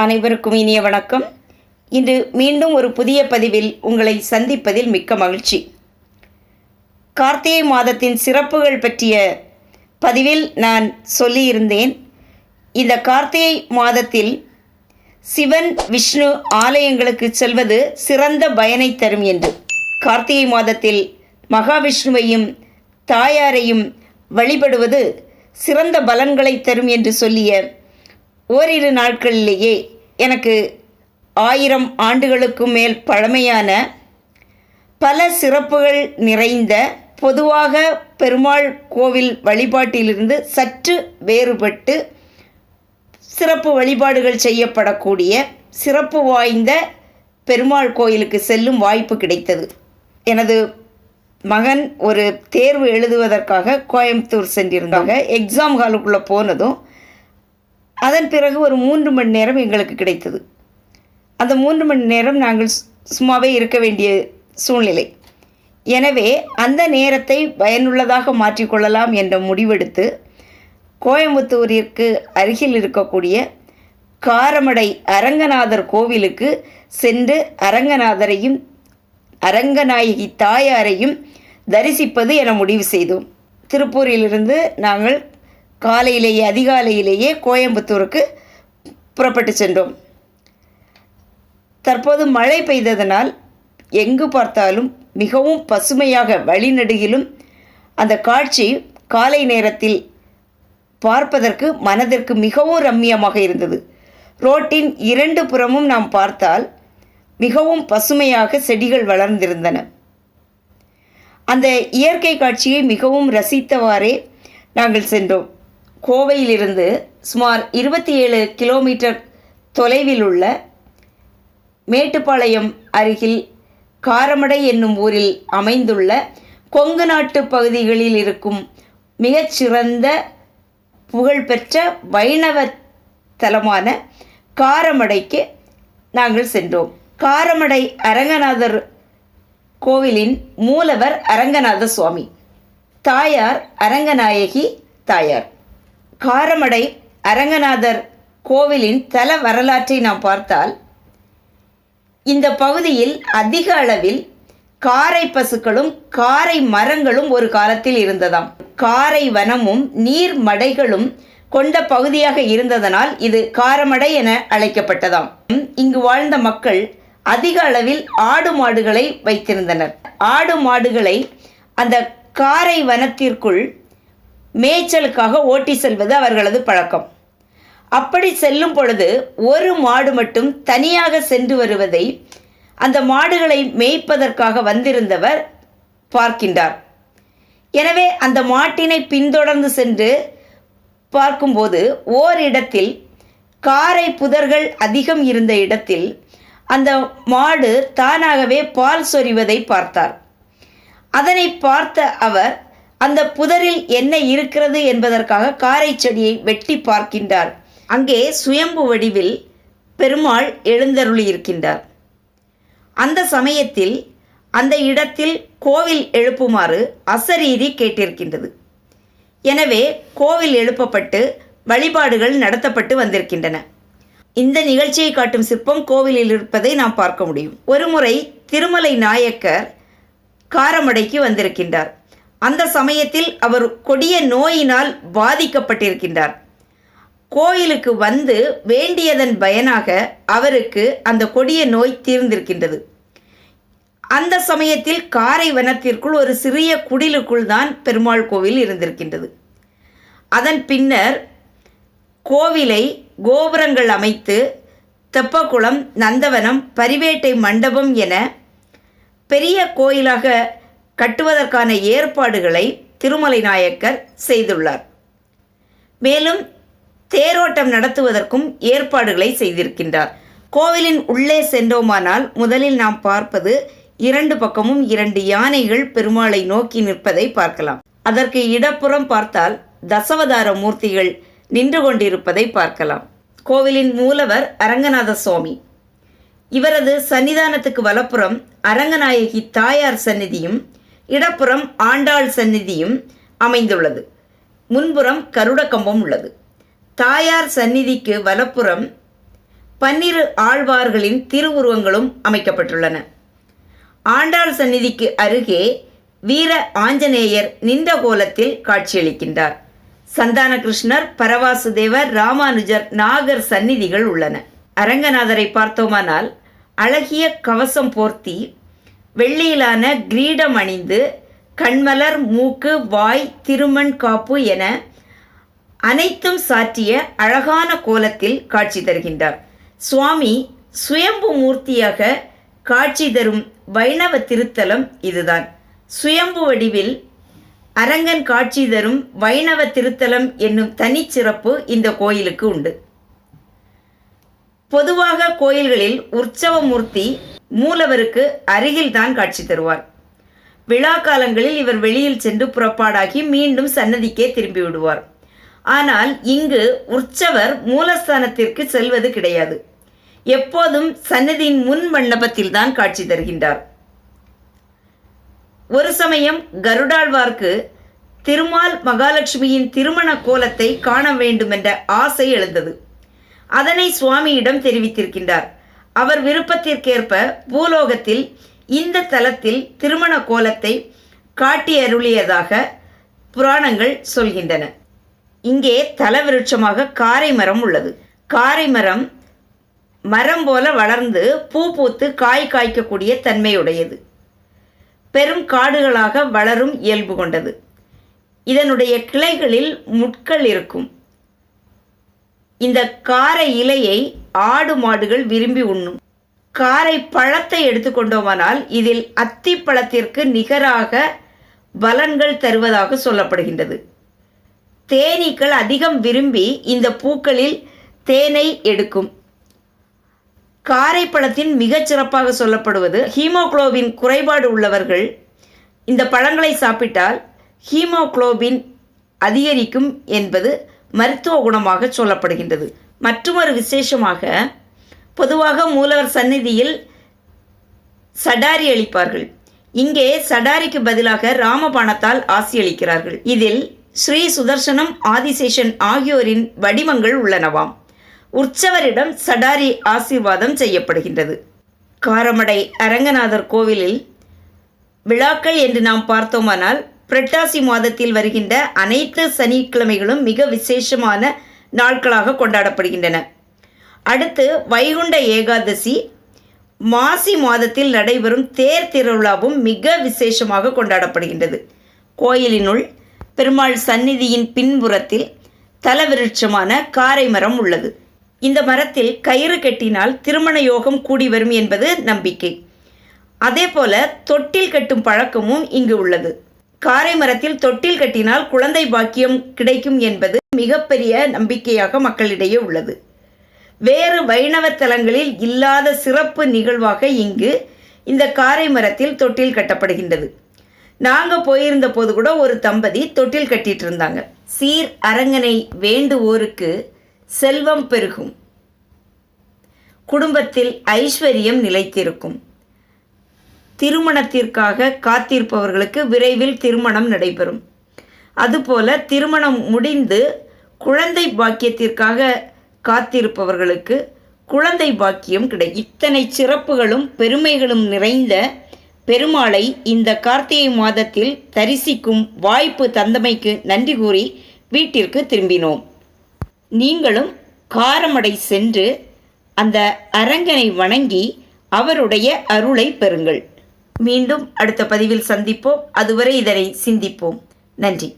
அனைவருக்கும் இனிய வணக்கம். இன்று மீண்டும் ஒரு புதிய பதிவில் உங்களை சந்திப்பதில் மிக்க மகிழ்ச்சி. கார்த்திகை மாதத்தின் சிறப்புகள் பற்றிய பதிவில் நான் சொல்லியிருந்தேன். இந்த கார்த்திகை மாதத்தில் சிவன் விஷ்ணு ஆலயங்களுக்கு செல்வது சிறந்த பயனை தரும் என்று. கார்த்திகை மாதத்தில் மகாவிஷ்ணுவையும் தாயாரையும் வழிபடுவது சிறந்த பலன்களை தரும் என்று சொல்லிய ஓரிரு நாட்களிலேயே எனக்கு ஆயிரம் ஆண்டுகளுக்கும் மேல் பழமையான பல சிறப்புகள் நிறைந்த பொதுவாக பெருமாள் கோவில் வழிபாட்டிலிருந்து சற்று வேறுபட்டு சிறப்பு வழிபாடுகள் செய்யப்படக்கூடிய சிறப்பு வாய்ந்த பெருமாள் கோயிலுக்கு செல்லும் வாய்ப்பு கிடைத்தது. எனது மகன் ஒரு தேர்வு எழுதுவதற்காக கோயம்புத்தூர் சென்றிருந்தாங்க. எக்ஸாம் ஹாலுக்குள்ளே போனதும் அதன் பிறகு ஒரு மூன்று மணி நேரம் எங்களுக்கு கிடைத்தது. அந்த மூன்று மணி நேரம் நாங்கள் சு- சும்மாவே இருக்க வேண்டிய சூழ்நிலை. எனவே அந்த நேரத்தை பயனுள்ளதாக மாற்றிக்கொள்ளலாம் என்ற முடிவெடுத்து கோயம்புத்தூரிற்கு அருகில் இருக்கக்கூடிய காரமடை அரங்கநாதர் கோவிலுக்கு சென்று அரங்கநாதரையும் அரங்கநாயகி தாயாரையும் தரிசிப்பது என முடிவு செய்தோம். திருப்பூரிலிருந்து நாங்கள் காலையிலேயே அதிகாலையிலேயே கோயம்புத்தூருக்கு புறப்பட்டு சென்றோம். தற்போது மழை பெய்ததனால் எங்கு பார்த்தாலும் மிகவும் பசுமையாக வழிநடுகிலும் அந்த காட்சி காலை நேரத்தில் பார்ப்பதற்கு மனதிற்கு மிகவும் ரம்மியமாக இருந்தது. ரோட்டின் இரண்டு புறமும் நாம் பார்த்தால் மிகவும் பசுமையாக செடிகள் வளர்ந்திருந்தன. அந்த இயற்கை காட்சியை மிகவும் ரசித்தவாறே நாங்கள் சென்றோம். கோவையிலிருந்து சுமார் இருபத்தி ஏழு கிலோமீட்டர் தொலைவில் உள்ள மேட்டுப்பாளையம் அருகில் காரமடை என்னும் ஊரில் அமைந்துள்ள கொங்கு நாட்டு பகுதிகளில் இருக்கும் மிகச்சிறந்த புகழ்பெற்ற வைணவ தலமான காரமடைக்கு நாங்கள் சென்றோம். காரமடை அரங்கநாதர் கோவிலின் மூலவர் அரங்கநாத சுவாமி தாயார் அரங்கநாயகி தாயார். காரமடை அரங்கநாதர் கோவிலின் தல வரலாற்றை நாம் பார்த்தால் இந்த பகுதியில் அதிக அளவில் காரை பசுக்களும் காரை மரங்களும் ஒரு காலத்தில் இருந்ததாம். காரை வனமும் நீர் மடைகளும் கொண்ட பகுதியாக இருந்ததனால் இது காரமடை என அழைக்கப்பட்டதாம். இங்கு வாழ்ந்த மக்கள் அதிக அளவில் ஆடு மாடுகளை வைத்திருந்தனர். ஆடு மாடுகளை அந்த காரை வனத்திற்குள் மேய்ச்சலுக்காக ஓட்டி செல்வது அவர்களது பழக்கம். அப்படி செல்லும் பொழுது ஒரு மாடு மட்டும் தனியாக சென்று வருவதை அந்த மாடுகளை மேய்ப்பதற்காக வந்திருந்தவர் பார்க்கின்றார். எனவே அந்த மாட்டினை பின்தொடர்ந்து சென்று பார்க்கும்போது ஓரிடத்தில் காரை புதர்கள் அதிகம் இருந்த இடத்தில் அந்த மாடு தானாகவே பால் சொரிவதை பார்த்தார். அதனை பார்த்த அவர் அந்த புதரில் என்ன இருக்கிறது என்பதற்காக காரை செடியை வெட்டி பார்க்கின்றார். அங்கே சுயம்பு வடிவில் பெருமாள் எழுந்தருளி இருக்கின்றார். அந்த சமயத்தில் அந்த இடத்தில் கோவில் எழுப்புமாறு அசரீரி கேட்டிருக்கின்றது. எனவே கோவில் எழுப்பப்பட்டு வழிபாடுகள் நடத்தப்பட்டு வந்திருக்கின்றன. இந்த நிகழ்ச்சியை காட்டும் சிற்பம் கோவிலில் இருப்பதை நாம் பார்க்க முடியும். ஒருமுறை திருமலை நாயக்கர் காரமடைக்கு வந்திருக்கின்றார். அந்த சமயத்தில் அவர் கொடிய நோயினால் பாதிக்கப்பட்டிருக்கின்றார். கோயிலுக்கு வந்து வேண்டியதன் பயனாக அவருக்கு அந்த கொடிய நோய் தீர்ந்திருக்கின்றது. அந்த சமயத்தில் காரை வனத்திற்குள் ஒரு சிறிய குடிலுக்குள் தான் பெருமாள் கோவில் இருந்திருக்கின்றது. அதன் பின்னர் கோவிலை கோபுரங்கள் அமைத்து தெப்பக்குளம் நந்தவனம் பரிவேட்டை மண்டபம் என பெரிய கோயிலாக கட்டுவதற்கான ஏற்பாடுகளை திருமலை நாயக்கர் செய்துள்ளார். மேலும் தேரோட்டம் நடத்துவதற்கும் ஏற்பாடுகளை செய்திருக்கின்றார். கோவிலின் உள்ளே சென்றோமானால் முதலில் நாம் பார்ப்பது இரண்டு பக்கமும் இரண்டு யானைகள் பெருமாளை நோக்கி நிற்பதை பார்க்கலாம். அதற்கு இடப்புறம் பார்த்தால் தசவதார மூர்த்திகள் நின்று கொண்டிருப்பதை பார்க்கலாம். கோவிலின் மூலவர் அரங்கநாத சுவாமி. இவரது சன்னிதானத்துக்கு வலப்புறம் அரங்கநாயகி தாயார் சந்நிதியும் இடப்புறம் ஆண்டாள் சந்நிதியும் அமைந்துள்ளது. முன்புறம் கருட கம்பம் உள்ளது. தாயார் சந்நிதிக்கு வலப்புறம் பன்னிரு ஆழ்வார்களின் திருவுருவங்களும் அமைக்கப்பட்டுள்ளன. ஆண்டாள் சந்நிதிக்கு அருகே வீர ஆஞ்சநேயர் நின்ற கோலத்தில் காட்சியளிக்கின்றார். சந்தான கிருஷ்ணர் பரவாசுதேவர் ராமானுஜர் நாகர் சந்நிதிகள் உள்ளன. அரங்கநாதரை பார்த்தோமானால் அழகிய கவசம் போர்த்தி வெள்ளியிலான கிரீடம் அணிந்து கண்மலர் மூக்கு வாய் திருமண் காப்பு என அனைத்தும் சாற்றிய அழகான கோலத்தில் காட்சி தருகின்றார். சுவாமி சுயம்பு மூர்த்தியாக காட்சி தரும் வைணவ திருத்தலம் இதுதான். சுயம்பு வடிவில் அரங்கன் காட்சி தரும் வைணவ திருத்தலம் என்னும் தனிச்சிறப்பு இந்த கோயிலுக்கு உண்டு. பொதுவாக கோயில்களில் உற்சவமூர்த்தி மூலவருக்கு அருகில்தான் காட்சி தருவார். விழா காலங்களில் இவர் வெளியில் சென்று புறப்பாடாகி மீண்டும் சன்னதிக்கே திரும்பி விடுவார். ஆனால் இங்கு உற்சவர் மூலஸ்தானத்திற்கு செல்வது கிடையாது. எப்போதும் சன்னதியின் முன் மண்டபத்தில் தான் காட்சி தருகின்றார். ஒரு சமயம் கருடாழ்வார்க்கு திருமால் மகாலட்சுமியின் திருமண கோலத்தை காண வேண்டுமென்ற ஆசை எழுந்தது. அதனை சுவாமியிடம் தெரிவித்திருக்கின்றார். அவர் விருப்பத்திற்கேற்ப பூலோகத்தில் இந்த தலத்தில் திருமண கோலத்தை காட்டி அருளியதாக புராணங்கள் சொல்கின்றன. இங்கே தலவிருட்சமாக காரை மரம் உள்ளது. காரை மரம் மரம் போல வளர்ந்து பூ பூத்து காய் காய்க்கக்கூடிய தன்மையுடையது. பெரும் காடுகளாக வளரும் இயல்பு கொண்டது. இதனுடைய கிளைகளில் முட்கள் இருக்கும். இந்த காரை இலையை ஆடு மாடுகள் விரும்பி உண்ணும். காரை பழத்தை எடுத்துக்கொண்டோமானால் இதில் அத்தி பழத்திற்கு நிகராக பலன்கள் தருவதாக சொல்லப்படுகின்றது. தேனீக்கள் அதிகம் விரும்பி இந்த பூக்களில் தேனை எடுக்கும். காரைப்பழத்தின் மிகச் சிறப்பாக சொல்லப்படுவது ஹீமோகுளோபின் குறைபாடு உள்ளவர்கள் இந்த பழங்களை சாப்பிட்டால் ஹீமோகுளோபின் அதிகரிக்கும் என்பது மருத்துவ குணமாக சொல்லப்படுகின்றது. மற்றொரு விசேஷமாக பொதுவாக மூலவர் சந்நிதியில் சடாரி அளிப்பார்கள். இங்கே சடாரிக்கு பதிலாக ராமபாணத்தால் ஆசி அளிக்கிறார்கள். இதில் ஸ்ரீ சுதர்சனம் ஆதிசேஷன் ஆகியோரின் வடிவங்கள் உள்ளனவாம். உற்சவரிடம் சடாரி ஆசீர்வாதம் செய்யப்படுகின்றது. காரமடை அரங்கநாதர் கோவிலில் விழாக்கள் என்று நாம் பார்த்தோமானால் புரட்டாசி மாதத்தில் வருகின்ற அனைத்து சனிக்கிழமைகளும் மிக விசேஷமான நாட்களாக கொண்டாடப்படுகின்றன. அடுத்து வைகுண்ட ஏகாதசி. மாசி மாதத்தில் நடைபெறும் தேர் திருவிழாவும் மிக விசேஷமாக கொண்டாடப்படுகின்றது. கோயிலினுள் பெருமாள் சந்நிதியின் பின்புறத்தில் தலவிருட்சமான காரை மரம் உள்ளது. இந்த மரத்தில் கயிறு கட்டினால் திருமண யோகம் கூடி வரும் என்பது நம்பிக்கை. அதே போல தொட்டில் கட்டும் பழக்கமும் இங்கு உள்ளது. காரை மரத்தில் தொட்டில் கட்டினால் குழந்தை பாக்கியம் கிடைக்கும் என்பது மிகப்பெரிய நம்பிக்கையாக மக்களிடையே உள்ளது. வேறு வைணவ தலங்களில் இல்லாத சிறப்பு நிகழ்வாக இங்கு இந்த காரை மரத்தில் தொட்டில் கட்டப்படுகின்றது. நாங்கள் போயிருந்த போது கூட ஒரு தம்பதி தொட்டில் கட்டிட்டு இருந்தாங்க. சீர் அரங்கனை வேண்டுவோருக்கு செல்வம் பெருகும். குடும்பத்தில் ஐஸ்வர்யம் நிலைத்திருக்கும். திருமணத்திற்காக காத்திருப்பவர்களுக்கு விரைவில் திருமணம் நடைபெறும். அதுபோல திருமணம் முடிந்து குழந்தை பாக்கியத்திற்காக காத்திருப்பவர்களுக்கு குழந்தை பாக்கியம் கிடை இத்தனை சிறப்புகளும் பெருமைகளும் நிறைந்த பெருமாளை இந்த கார்த்திகை மாதத்தில் தரிசிக்கும் வாய்ப்பு தந்தமைக்கு நன்றி கூறி வீட்டிற்கு திரும்பினோம். நீங்களும் காரமடை சென்று அந்த அரங்கனை வணங்கி அவருடைய அருளை பெறுங்கள். மீண்டும் அடுத்த பதிவில் சந்திப்போம். அதுவரை இதனை சிந்திப்போம். நன்றி.